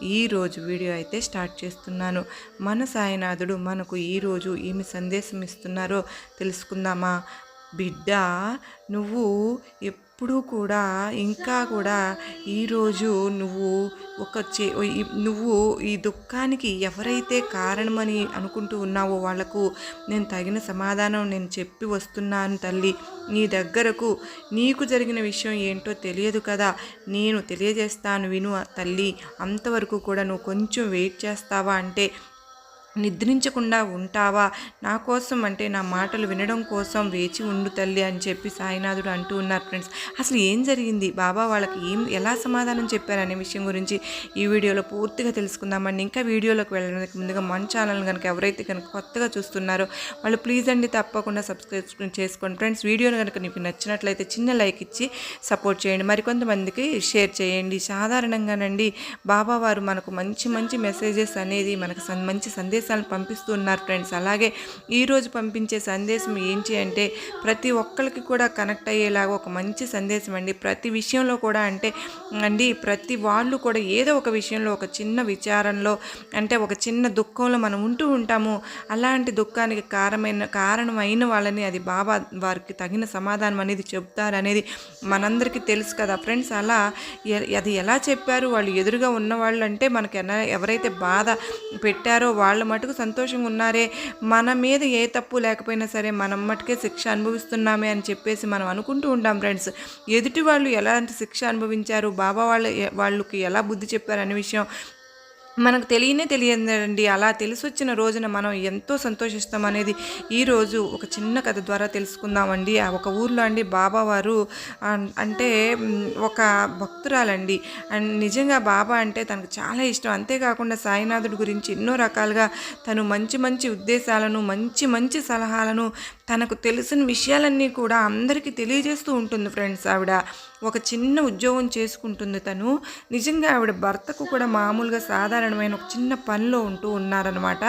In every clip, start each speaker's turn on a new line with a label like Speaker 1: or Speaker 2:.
Speaker 1: ఈరోజు వీడియో అయితే స్టార్ట్ చేస్తున్నాను. మన సాయినాథుడు మనకు ఈరోజు ఏమి సందేశం ఇస్తున్నారో తెలుసుకుందామా? బిడ్డ నువ్వు ఎప్పుడూ కూడా ఇంకా కూడా ఈరోజు నువ్వు ఒక చే నువ్వు ఈ దుఃఖానికి ఎవరైతే కారణమని అనుకుంటూ ఉన్నావో వాళ్ళకు నేను తగిన సమాధానం నేను చెప్పి వస్తున్నాను తల్లి. నీ దగ్గరకు నీకు జరిగిన విషయం ఏంటో తెలియదు కదా. నేను తెలియజేస్తాను విను తల్లి. అంతవరకు కూడా నువ్వు కొంచెం వెయిట్ చేస్తావా అంటే నిద్రించకుండా ఉంటావా? నా కోసం అంటే నా మాటలు వినడం కోసం వేచి ఉండు తల్లి అని చెప్పి సాయినాథుడు అంటూ ఉన్నారు ఫ్రెండ్స్. అసలు ఏం జరిగింది? బాబా వాళ్ళకి ఏం ఎలా సమాధానం చెప్పారనే విషయం గురించి ఈ వీడియోలో పూర్తిగా తెలుసుకుందామండి. ఇంకా వీడియోలోకి వెళ్ళడానికి ముందుగా మన ఛానల్ కనుక ఎవరైతే కనుక కొత్తగా చూస్తున్నారో వాళ్ళు ప్లీజ్ అండి తప్పకుండా సబ్స్క్రైబ్ చేసుకోండి. ఫ్రెండ్స్ వీడియోని కనుక మీకు నచ్చినట్లయితే చిన్న లైక్ ఇచ్చి సపోర్ట్ చేయండి. మరికొంతమందికి షేర్ చేయండి. సాధారణంగానండి బాబా వారు మనకు మంచి మంచి మెసేజెస్ అనేది మనకు మంచి సందేశం సందేశాలు పంపిస్తున్నారు ఫ్రెండ్స్. అలాగే ఈరోజు పంపించే సందేశం ఏంటి అంటే ప్రతి ఒక్కరికి కూడా కనెక్ట్ అయ్యేలాగా ఒక మంచి సందేశం అండి. ప్రతి విషయంలో కూడా అంటే అండి ప్రతి వాళ్ళు కూడా ఏదో ఒక విషయంలో ఒక చిన్న విచారంలో అంటే ఒక చిన్న దుఃఖంలో మనం ఉంటూ ఉంటాము. అలాంటి దుఃఖానికి కారణమైన కారణమైన వాళ్ళని అది బాబా వారికి తగిన సమాధానం అనేది చెప్తారనేది మనందరికీ తెలుసు కదా ఫ్రెండ్స్. అలా అది ఎలా చెప్పారు? వాళ్ళు ఎదురుగా ఉన్న వాళ్ళు అంటే మనకి ఎవరైతే బాధ పెట్టారో వాళ్ళ మటుకు సంతోషంగా ఉన్నారే మన మీద ఏ తప్పు లేకపోయినా సరే మనం మటుకే శిక్ష అనుభవిస్తున్నామే అని చెప్పేసి మనం అనుకుంటూ ఉంటాం ఫ్రెండ్స్. ఎదుటి వాళ్ళు ఎలాంటి శిక్ష అనుభవించారు? బాబా వాళ్ళ వాళ్ళకి ఎలా బుద్ధి చెప్పారు అనే విషయం మనకు తెలియనే తెలియదండి. అలా తెలిసి వచ్చిన రోజున మనం ఎంతో సంతోషిస్తాం అనేది ఈరోజు ఒక చిన్న కథ ద్వారా తెలుసుకుందామండి. ఒక ఊర్లో అండి బాబావారు అంటే ఒక భక్తురాలండి. అండ్ నిజంగా బాబా అంటే తనకు చాలా ఇష్టం. అంతేకాకుండా సాయినాథుడి గురించి ఎన్నో రకాలుగా తను మంచి మంచి ఉద్దేశాలను మంచి మంచి సలహాలను తనకు తెలిసిన విషయాలన్నీ కూడా అందరికీ తెలియజేస్తూ ఉంటుంది ఫ్రెండ్స్. ఆవిడ ఒక చిన్న ఉద్యోగం చేసుకుంటుంది తను. నిజంగా ఆవిడ భర్తకు కూడా మామూలుగా సాధారణమైన ఒక చిన్న పనిలో ఉంటూ ఉన్నారనమాట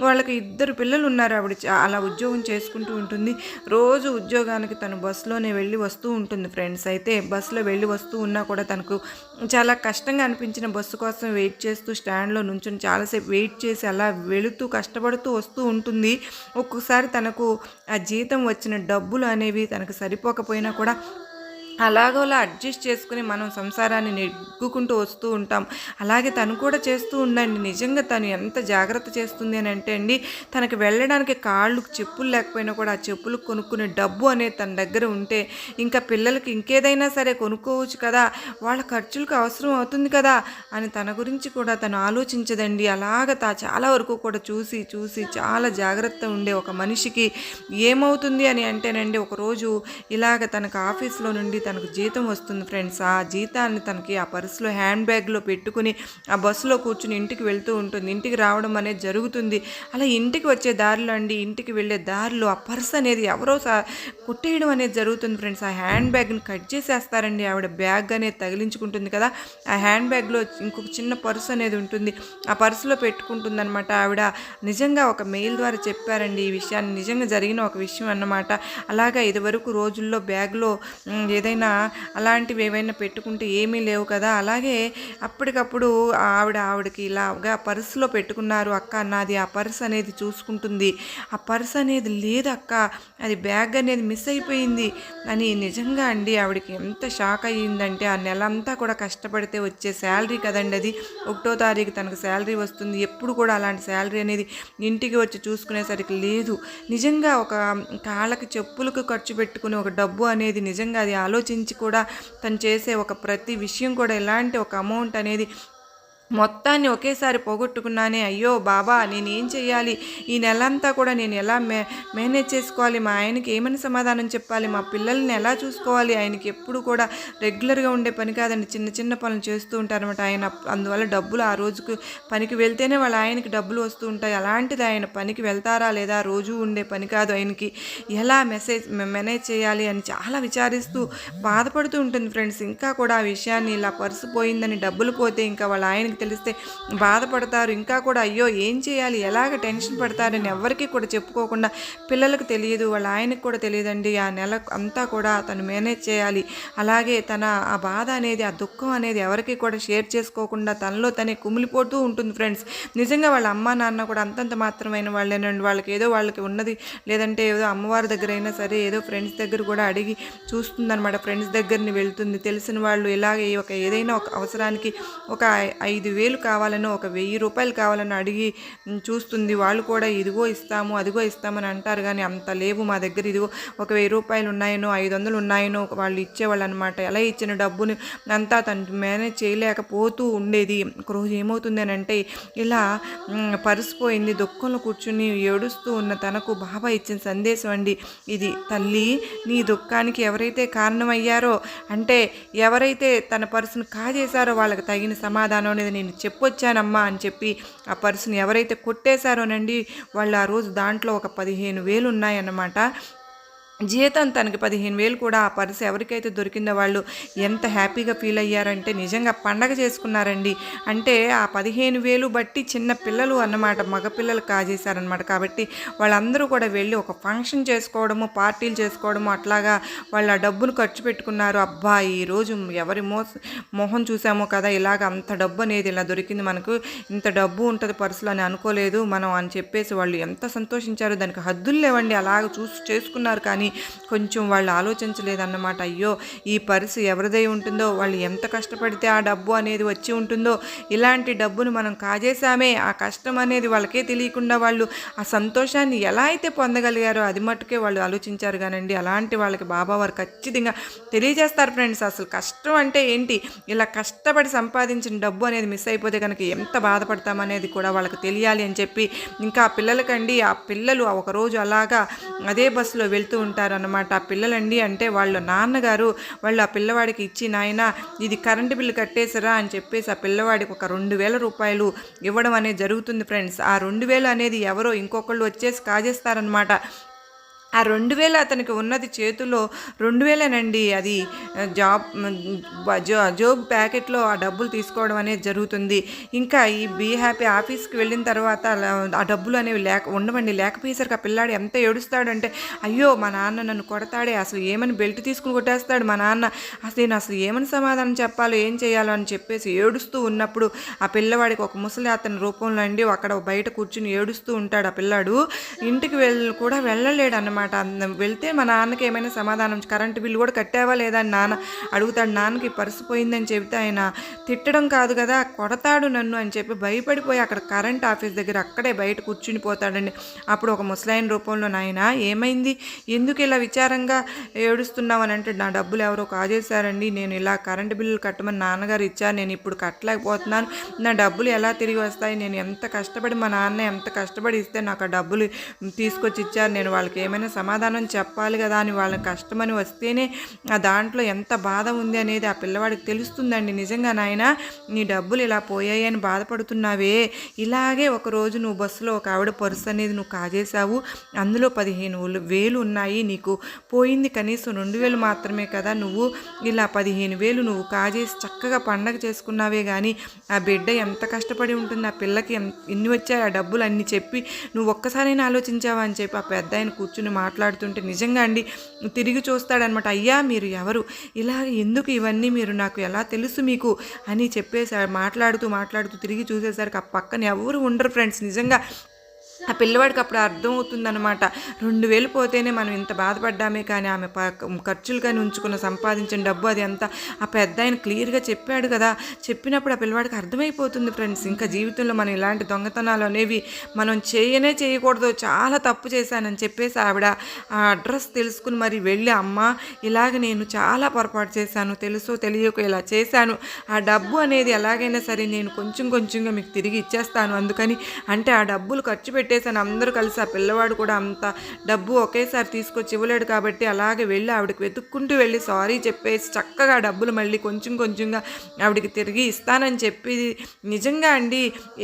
Speaker 1: వాళ్ళకి ఇద్దరు పిల్లలు ఉన్నారు. ఆవిడ అలా ఉద్యోగం చేసుకుంటూ ఉంటుంది. రోజు ఉద్యోగానికి తను బస్సులోనే వెళ్ళి వస్తూ ఉంటుంది ఫ్రెండ్స్. అయితే బస్సులో వెళ్ళి వస్తూ ఉన్నా కూడా తనకు చాలా కష్టంగా అనిపించిన బస్సు కోసం వెయిట్ చేస్తూ స్టాండ్లో నుంచుని చాలాసేపు వెయిట్ చేసి అలా వెళుతూ కష్టపడుతూ వస్తూ ఉంటుంది. ఒక్కొక్కసారి తనకు ఆ జీతం వచ్చిన డబ్బులు అనేవి తనకు సరిపోకపోయినా కూడా అలాగోలా అడ్జస్ట్ చేసుకుని మనం సంసారాన్ని నెగ్గుకుంటూ వస్తూ ఉంటాం. అలాగే తను కూడా చేస్తూ ఉండండి. నిజంగా తను ఎంత జాగ్రత్త చేస్తుంది అని అంటే అండి తనకి వెళ్ళడానికి కాళ్ళు చెప్పులు లేకపోయినా కూడా ఆ చెప్పులు కొనుక్కునే డబ్బు అనేది తన దగ్గర ఉంటే ఇంకా పిల్లలకి ఇంకేదైనా సరే కొనుక్కోవచ్చు కదా వాళ్ళ ఖర్చులకు అవసరం అవుతుంది కదా అని తన గురించి కూడా తను ఆలోచించదండి. అలాగ తా చాలా వరకు కూడా చూసి చూసి చాలా జాగ్రత్త ఉండే ఒక మనిషికి ఏమవుతుంది అని అంటేనండి ఒకరోజు ఇలాగ తనకు ఆఫీస్లో నుండి తనకు జీతం వస్తుంది ఫ్రెండ్స్. ఆ జీతాన్ని తనకి ఆ పర్సులో హ్యాండ్ బ్యాగ్లో పెట్టుకుని ఆ బస్సులో కూర్చుని ఇంటికి వెళ్తూ ఉంటుంది. ఇంటికి రావడం అనేది జరుగుతుంది. అలా ఇంటికి వచ్చే దారిలో అండి ఇంటికి వెళ్ళే దారిలో ఆ పర్స్ అనేది ఎవరో కుట్టేయడం అనేది జరుగుతుంది ఫ్రెండ్స్. ఆ హ్యాండ్ బ్యాగ్ని కట్ చేసేస్తారండి. ఆవిడ బ్యాగ్ అనేది తగిలించుకుంటుంది కదా. ఆ హ్యాండ్ బ్యాగ్లో ఇంకొక చిన్న పర్సు అనేది ఉంటుంది. ఆ పర్సులో పెట్టుకుంటుంది అనమాట ఆవిడ నిజంగా ఒక మెయిల్ ద్వారా చెప్పారండి ఈ విషయాన్ని. నిజంగా జరిగిన ఒక విషయం అన్నమాట. అలాగా ఇదివరకు రోజుల్లో బ్యాగ్లో ఏదైనా ఏమైనా అలాంటివి ఏమైనా పెట్టుకుంటే ఏమీ లేవు కదా. అలాగే అప్పటికప్పుడు ఆవిడ ఆవిడకి ఇలాగా పర్సులో పెట్టుకున్నారు అక్క అన్నది. ఆ పర్స్ అనేది చూసుకుంటుంది. ఆ పర్స్ అనేది లేదు అక్క. అది బ్యాగ్ అనేది మిస్ అయిపోయింది అని నిజంగా అండి ఆవిడకి ఎంత షాక్ అయ్యిందంటే ఆ నెల అంతా కూడా కష్టపడితే వచ్చే శాలరీ కదండి అది. ఒకటో తారీఖు తనకు శాలరీ వస్తుంది. ఎప్పుడు కూడా అలాంటి శాలరీ అనేది ఇంటికి వచ్చి చూసుకునేసరికి లేదు. నిజంగా ఒక కాళ్ళకి చెప్పులకు ఖర్చు పెట్టుకుని ఒక డబ్బు అనేది నిజంగా అది ఆలోచన ఆలోచించి కూడా తను చేసే ఒక ప్రతి విషయం కూడా ఎలాంటి ఒక అమౌంట్ అనేది మొత్తాన్ని ఒకేసారి పోగొట్టుకున్నానే. అయ్యో బాబా నేనేం చేయాలి ఈ నెలంతా కూడా నేను ఎలా మే మేనేజ్ చేసుకోవాలి? మా ఆయనకి ఏమని సమాధానం చెప్పాలి? మా పిల్లల్ని ఎలా చూసుకోవాలి? ఆయనకి ఎప్పుడు కూడా రెగ్యులర్గా ఉండే పని కాదండి. చిన్న చిన్న పనులు చేస్తూ ఉంటారనమాట ఆయన. అందువల్ల డబ్బులు ఆ రోజుకు పనికి వెళ్తేనే వాళ్ళ ఆయనకి డబ్బులు వస్తూ ఉంటాయి. అలాంటిది ఆయన పనికి వెళ్తారా లేదా? రోజు ఉండే పని కాదు ఆయనకి. ఎలా మెసేజ్ మేనేజ్ చేయాలి అని చాలా విచారిస్తూ బాధపడుతూ ఉంటుంది ఫ్రెండ్స్. ఇంకా కూడా ఆ విషయాన్ని ఇలా పర్సు పోయిందని డబ్బులు పోతే ఇంకా వాళ్ళ ఆయనకి తెలిస్తే బాధపడతారు. ఇంకా కూడా అయ్యో ఏం చేయాలి? ఎలాగ టెన్షన్ పడతారని ఎవరికీ కూడా చెప్పుకోకుండా పిల్లలకు తెలియదు వాళ్ళ ఆయనకు కూడా తెలియదండి. ఆ నెల అంతా కూడా తను మేనేజ్ చేయాలి. అలాగే తన ఆ బాధ అనేది ఆ దుఃఖం అనేది ఎవరికి కూడా షేర్ చేసుకోకుండా తనలో తనే కుమిలిపోతూ ఉంటుంది ఫ్రెండ్స్. నిజంగా వాళ్ళ అమ్మ నాన్న కూడా అంతంత మాత్రమైన వాళ్ళేనండి. వాళ్ళకి ఏదో వాళ్ళకి ఉన్నది లేదంటే ఏదో అమ్మవారి దగ్గర అయినా సరే ఏదో ఫ్రెండ్స్ దగ్గర కూడా అడిగి చూస్తుందన్నమాట. ఫ్రెండ్స్ దగ్గరని వెళ్తుంది. తెలిసిన వాళ్ళు ఇలాగే ఒక ఏదైనా ఒక అవసరానికి ఒక ఐదు వేలు కావాలనో ఒక వెయ్యి రూపాయలు కావాలని అడిగి చూస్తుంది వాళ్ళు కూడా ఇదిగో ఇస్తాము అదిగో ఇస్తామని అంటారు కానీ అంత లేవు మా దగ్గర. ఇదిగో ఒక వెయ్యి రూపాయలు ఉన్నాయనో ఐదు వందలు ఉన్నాయనో వాళ్ళు ఇచ్చేవాళ్ళు అనమాట ఎలా ఇచ్చిన డబ్బుని అంతా తను మేనేజ్ చేయలేకపోతూ ఉండేది. ఒకరోజు ఏమవుతుంది అని అంటే ఇలా పరిసిపోయింది దుఃఖంలో కూర్చుని ఏడుస్తూ ఉన్న తనకు బాబా ఇచ్చిన సందేశం అండి. ఇది తల్లి నీ దుఃఖానికి ఎవరైతే కారణమయ్యారో అంటే ఎవరైతే తన పర్సును కాజేశారో వాళ్ళకి తగిన సమాధానం అనేది నేను చెప్పొచ్చానమ్మా అని చెప్పి ఆ పర్సుని ఎవరైతే కొట్టేశారోనండి వాళ్ళు ఆ రోజు దాంట్లో ఒక పదిహేను వేలు ఉన్నాయన్నమాట జీతం తనకి పదిహేను వేలు కూడా ఆ పర్సు ఎవరికైతే దొరికిందో వాళ్ళు ఎంత హ్యాపీగా ఫీల్ అయ్యారంటే నిజంగా పండగ చేసుకున్నారండి. అంటే ఆ పదిహేను వేలు బట్టి చిన్న పిల్లలు అన్నమాట మగపిల్లలు కాజేశారనమాట కాబట్టి వాళ్ళందరూ కూడా వెళ్ళి ఒక ఫంక్షన్ చేసుకోవడము పార్టీలు చేసుకోవడము అట్లాగా వాళ్ళు ఆ డబ్బును ఖర్చు పెట్టుకున్నారు. అబ్బా ఈరోజు ఎవరి మో మొహం చూసామో కదా ఇలాగ అంత డబ్బు అనేది ఇలా దొరికింది మనకు. ఇంత డబ్బు ఉంటుంది పర్సులు అని అనుకోలేదు మనం అని చెప్పేసి వాళ్ళు ఎంత సంతోషించారో. దానికి హద్దులు లేవండి. అలాగ చూసి చేసుకున్నారు కానీ కానీ కొంచెం వాళ్ళు ఆలోచించలేదన్నమాట. అయ్యో ఈ పర్సు ఎవరిదై ఉంటుందో వాళ్ళు ఎంత కష్టపడితే ఆ డబ్బు అనేది వచ్చి ఉంటుందో ఇలాంటి డబ్బును మనం కాజేశామే. ఆ కష్టం అనేది వాళ్ళకే తెలియకుండా వాళ్ళు ఆ సంతోషాన్ని ఎలా అయితే పొందగలిగారో అది మట్టుకే వాళ్ళు ఆలోచించారు కానండి. అలాంటి వాళ్ళకి బాబా వారు ఖచ్చితంగా తెలియజేస్తారు ఫ్రెండ్స్. అసలు కష్టం అంటే ఏంటి? ఇలా కష్టపడి సంపాదించిన డబ్బు అనేది మిస్ అయిపోతే కనుక ఎంత బాధపడతామనేది కూడా వాళ్ళకి తెలియాలి అని చెప్పి ఇంకా ఆ పిల్లలకండి ఆ పిల్లలు ఒకరోజు అలాగా అదే బస్సులో వెళ్తూ ఉంటారన్నమాట ఆ పిల్లలండి అంటే వాళ్ళ నాన్నగారు వాళ్ళు ఆ పిల్లవాడికి ఇచ్చి నాయన ఇది కరెంటు బిల్లు కట్టేసరా అని చెప్పేసి ఆ పిల్లవాడికి ఒక రెండు వేల రూపాయలు ఇవ్వడం అనేది జరుగుతుంది ఫ్రెండ్స్. ఆ రెండు వేలు అనేది ఎవరో ఇంకొకళ్ళు వచ్చేసి కాజేస్తారనమాట ఆ రెండు వేలు అతనికి ఉన్నది చేతిలో రెండు వేలేనండి. అది జాబ్ జోబ్ ప్యాకెట్లో ఆ డబ్బులు తీసుకోవడం అనేది జరుగుతుంది. ఇంకా ఈ బీ హ్యాపీ ఆఫీస్కి వెళ్ళిన తర్వాత ఆ డబ్బులు అనేవి లేక ఉండవండి. లేకపోయేసరికి ఆ పిల్లాడు ఎంత ఏడుస్తాడంటే అయ్యో మా నాన్న నన్ను కొడతాడే అసలు ఏమని బెల్ట్ తీసుకుని కొట్టేస్తాడు మా నాన్న? అసలు నేను అసలు ఏమని సమాధానం చెప్పాలో ఏం చేయాలో? అని చెప్పేసి ఏడుస్తూ ఉన్నప్పుడు ఆ పిల్లవాడికి ఒక ముసలి అతని రూపంలో అండి అక్కడ బయట కూర్చుని ఏడుస్తూ ఉంటాడు ఆ పిల్లాడు. ఇంటికి వెళ్ళి కూడా వెళ్ళలేడు అన్నమాట అనమాట వెళ్తే మా నాన్నకి ఏమైనా సమాధానం కరెంటు బిల్లు కూడా కట్టావా లేదా? అని నాన్న అడుగుతాడు. నాన్నకి పరిసిపోయిందని చెబితే ఆయన తిట్టడం కాదు కదా కొడతాడు నన్ను అని చెప్పి భయపడిపోయి అక్కడ కరెంట్ ఆఫీస్ దగ్గర అక్కడే బయట కూర్చుని పోతాడండి. అప్పుడు ఒక ముసలాయన రూపంలో నాయన ఏమైంది? ఎందుకు ఇలా విచారంగా ఏడుస్తున్నావు? అని అంటే నా డబ్బులు ఎవరో కాజేశారండి. నేను ఇలా కరెంటు బిల్లులు కట్టమని నాన్నగారు ఇచ్చారు. నేను ఇప్పుడు కట్టలేకపోతున్నాను. నా డబ్బులు ఎలా తిరిగి వస్తాయి? నేను ఎంత కష్టపడి మా నాన్న ఎంత కష్టపడి ఇస్తే నాకు ఆ డబ్బులు తీసుకొచ్చి ఇచ్చారు? నేను వాళ్ళకి ఏమైనా సమాధానం చెప్పాలి కదా అని వాళ్ళ కష్టమని వస్తేనే ఆ దాంట్లో ఎంత బాధ ఉంది అనేది ఆ పిల్లవాడికి తెలుస్తుందండి. నిజంగా నాయన నీ డబ్బులు ఇలా పోయాయి అని బాధపడుతున్నావే. ఇలాగే ఒకరోజు నువ్వు బస్సులో ఒక ఆవిడ పర్సు అనేది నువ్వు కాజేశావు. అందులో పదిహేను వేలు ఉన్నాయి నీకు. పోయింది కనీసం రెండు వేలు మాత్రమే కదా నువ్వు. ఇలా పదిహేను వేలు నువ్వు కాజేసి చక్కగా పండగ చేసుకున్నావే కానీ ఆ బిడ్డ ఎంత కష్టపడి ఉంటుంది ఆ పిల్లకి ఎన్ని వచ్చాయి ఆ డబ్బులు అన్ని చెప్పి నువ్వు ఒక్కసారైనా ఆలోచించావా అని చెప్పి ఆ పెద్ద ఆయన కూర్చుని మాట్లాడుతుంటే నిజంగా అండి తిరిగి చూస్తాడనమాట అయ్యా మీరు ఎవరు? ఇలా ఎందుకు ఇవన్నీ మీరు నాకు ఎలా తెలుసు మీకు? అని చెప్పేసి మాట్లాడుతూ మాట్లాడుతూ తిరిగి చూసేసరికి ఆ పక్కన ఎవరు ఉండరు ఫ్రెండ్స్. నిజంగా ఆ పిల్లవాడికి అప్పుడు అర్థమవుతుందనమాట రెండు వేలు పోతేనే మనం ఇంత బాధపడ్డామే కానీ ఆమె ప- ఖర్చులు కానీ ఉంచుకున్న సంపాదించిన డబ్బు అది అంతా ఆ పెద్ద ఆయన క్లియర్గా చెప్పాడు కదా. చెప్పినప్పుడు ఆ పిల్లవాడికి అర్థమైపోతుంది ఫ్రెండ్స్. ఇంకా జీవితంలో మనం ఇలాంటి దొంగతనాలు అనేవి మనం చేయనే చేయకూడదు. చాలా తప్పు చేశానని చెప్పేసి ఆవిడ ఆ అడ్రస్ తెలుసుకుని మరి వెళ్ళి అమ్మ ఇలాగ నేను చాలా పొరపాటు చేశాను. తెలుసో తెలియకో ఇలా చేశాను. ఆ డబ్బు అనేది ఎలాగైనా సరే నేను కొంచెం కొంచెంగా మీకు తిరిగి ఇచ్చేస్తాను. అందుకని అంటే ఆ డబ్బులు ఖర్చు పెట్టి పెట్టేశాను. అందరూ కలిసి ఆ పిల్లవాడు కూడా అంత డబ్బు ఒకేసారి తీసుకొచ్చి ఇవ్వలేడు కాబట్టి అలాగే వెళ్ళి ఆవిడకి వెతుక్కుంటూ వెళ్ళి సారీ చెప్పేసి చక్కగా డబ్బులు మళ్ళీ కొంచెం కొంచెంగా ఆవిడకి తిరిగి ఇస్తానని చెప్పి నిజంగా అండి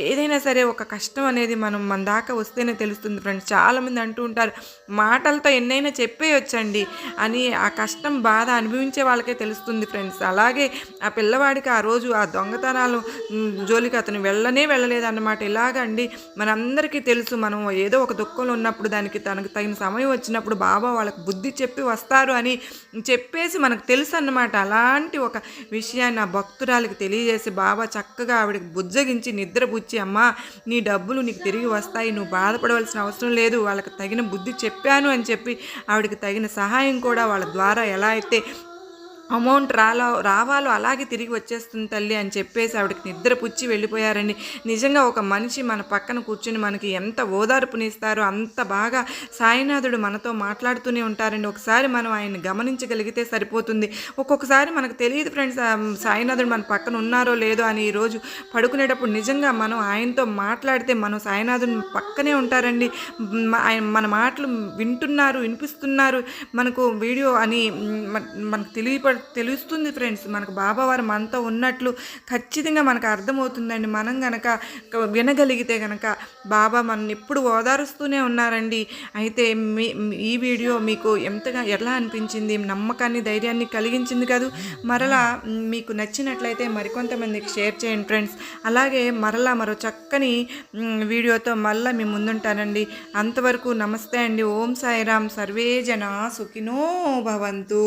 Speaker 1: ఏదైనా సరే ఒక కష్టం అనేది మనం మన దాకా వస్తేనే తెలుస్తుంది ఫ్రెండ్స్. చాలామంది అంటూ ఉంటారు మాటలతో ఎన్నైనా చెప్పేయొచ్చండి అని ఆ కష్టం బాధ అనుభవించే వాళ్ళకే తెలుస్తుంది ఫ్రెండ్స్. అలాగే ఆ పిల్లవాడికి ఆ రోజు ఆ దొంగతనాలు జోలికి అతను వెళ్ళనే వెళ్ళలేదన్నమాట. ఇలాగండి మనందరికీ తెలుసు మనం ఏదో ఒక దుఃఖంలో ఉన్నప్పుడు దానికి తనకు తగిన సమయం వచ్చినప్పుడు బాబా వాళ్ళకి బుద్ధి చెప్పి వస్తారు అని చెప్పేసి మనకు తెలుసు అన్నమాట. అలాంటి ఒక విషయాన్ని ఆ భక్తురాలికి తెలియజేసి బాబా చక్కగా ఆవిడకి బుజ్జగించి నిద్రపుచ్చి అమ్మా నీ డబ్బులు నీకు తిరిగి వస్తాయి నువ్వు బాధపడవలసిన అవసరం లేదు వాళ్ళకి తగిన బుద్ధి చెప్పాను అని చెప్పి ఆవిడకి తగిన సహాయం కూడా వాళ్ళ ద్వారా ఎలా అయితే అమౌంట్ రాలో రావాలో అలాగే తిరిగి వచ్చేస్తుంది తల్లి అని చెప్పేసి ఆవిడకి నిద్ర పుచ్చి వెళ్ళిపోయారండి. నిజంగా ఒక మనిషి మన పక్కన కూర్చుని మనకి ఎంత ఓదార్పునిస్తారో అంత బాగా సాయినాథుడు మనతో మాట్లాడుతూనే ఉంటారండి. ఒకసారి మనం ఆయన్ని గమనించగలిగితే సరిపోతుంది. ఒక్కొక్కసారి మనకు తెలియదు ఫ్రెండ్స్ సాయినాథుడు మన పక్కన ఉన్నారో లేదో అని ఈరోజు పడుకునేటప్పుడు నిజంగా మనం ఆయనతో మాట్లాడితే మనం సాయినాథుడు పక్కనే ఉంటారండి. ఆయన మన మాటలు వింటున్నారు వినిపిస్తున్నారు. మనకు వీడియో అని మ- మనకు తెలుస్తుంది ఫ్రెండ్స్ మనకు బాబావారు మనతో ఉన్నట్లు ఖచ్చితంగా మనకు అర్థమవుతుందండి. మనం గనక వినగలిగితే గనక బాబా మనల్ని ఎప్పుడు ఓదారుస్తూనే ఉన్నారండి. అయితే మీ ఈ వీడియో మీకు ఎంతగా ఎలా అనిపించింది? నమ్మకాన్ని ధైర్యాన్ని కలిగించింది కాదు. మరలా మీకు నచ్చినట్లయితే మరికొంతమందికి షేర్ చేయండి ఫ్రెండ్స్ అలాగే మరలా మరో చక్కని వీడియోతో మళ్ళీ మీ ముందుంటానండి. అంతవరకు నమస్తే అండి. ఓం సాయిరామ్. సర్వే జన సుఖినో భవంతు.